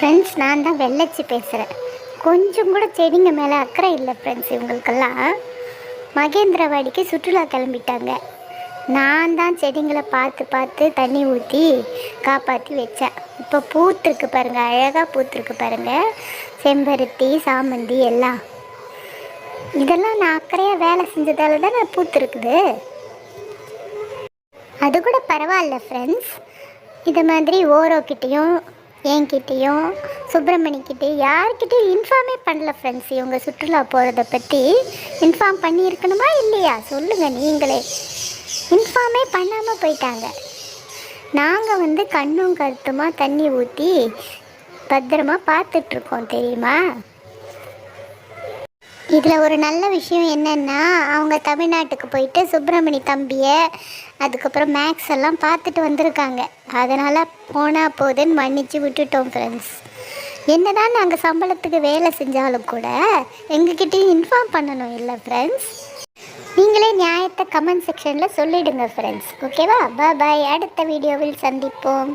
Friends நான் தான் வெள்ளச்சி பேசுகிறேன் கொஞ்சம் கூட செடிங்க மேலே அக்கறை இல்லை ஃப்ரெண்ட்ஸ் இவங்களுக்கெல்லாம். மகேந்திரவாடிக்கு சுற்றுலா கிளம்பிட்டாங்க. நான் தான் செடிங்களை பார்த்து பார்த்து தண்ணி ஊற்றி காப்பாற்றி வச்சேன். இப்போ பூத்துருக்கு பாருங்கள் அழகாக பூத்துருக்கு பாருங்கள் செம்பருத்தி சாமந்தி எல்லாம். இதெல்லாம் நான் அக்கறையாக வேலை செஞ்சதால தானே பூத்துருக்குது. அது கூட பரவாயில்ல ஃப்ரெண்ட்ஸ் இது மாதிரி ஓரோக்கிட்டேயும் என்கிட்டேயும் சுப்பிரமணிக்கிட்டே யார்கிட்டையும் இன்ஃபார்மே பண்ணல ஃப்ரெண்ட்ஸ் இவங்க சுற்றுலா போகிறத பற்றி இன்ஃபார்ம் பண்ணியிருக்கணுமா இல்லையா? சொல்லுங்கள் நீங்களே. இன்ஃபார்மே பண்ணாமல் போயிட்டாங்க. நாங்கள் வந்து கண்ணும் கருத்துமாக தண்ணி ஊற்றி பத்திரமா பார்த்துட்ருக்கோம் தெரியுமா? இதில் ஒரு நல்ல விஷயம் என்னென்னா அவங்க தமிழ்நாட்டுக்கு போயிட்டு சுப்பிரமணி தம்பியை அதுக்கப்புறம் மேக்ஸ் எல்லாம் பார்த்துட்டு வந்திருக்காங்க. அதனால் போனால் போதுன்னு மன்னிச்சு விட்டுட்டோம் ஃப்ரெண்ட்ஸ் என்னதான் நாங்கள் சம்பளத்துக்கு வேலை செஞ்சாலும் கூட எங்ககிட்டயும் இன்ஃபார்ம் பண்ணணும் இல்லை ஃப்ரெண்ட்ஸ் நீங்களே நியாயத்தை கமெண்ட் செக்ஷனில் சொல்லிடுங்க ஃப்ரெண்ட்ஸ் ஓகேவா பாய் அடுத்த வீடியோவில் சந்திப்போம்.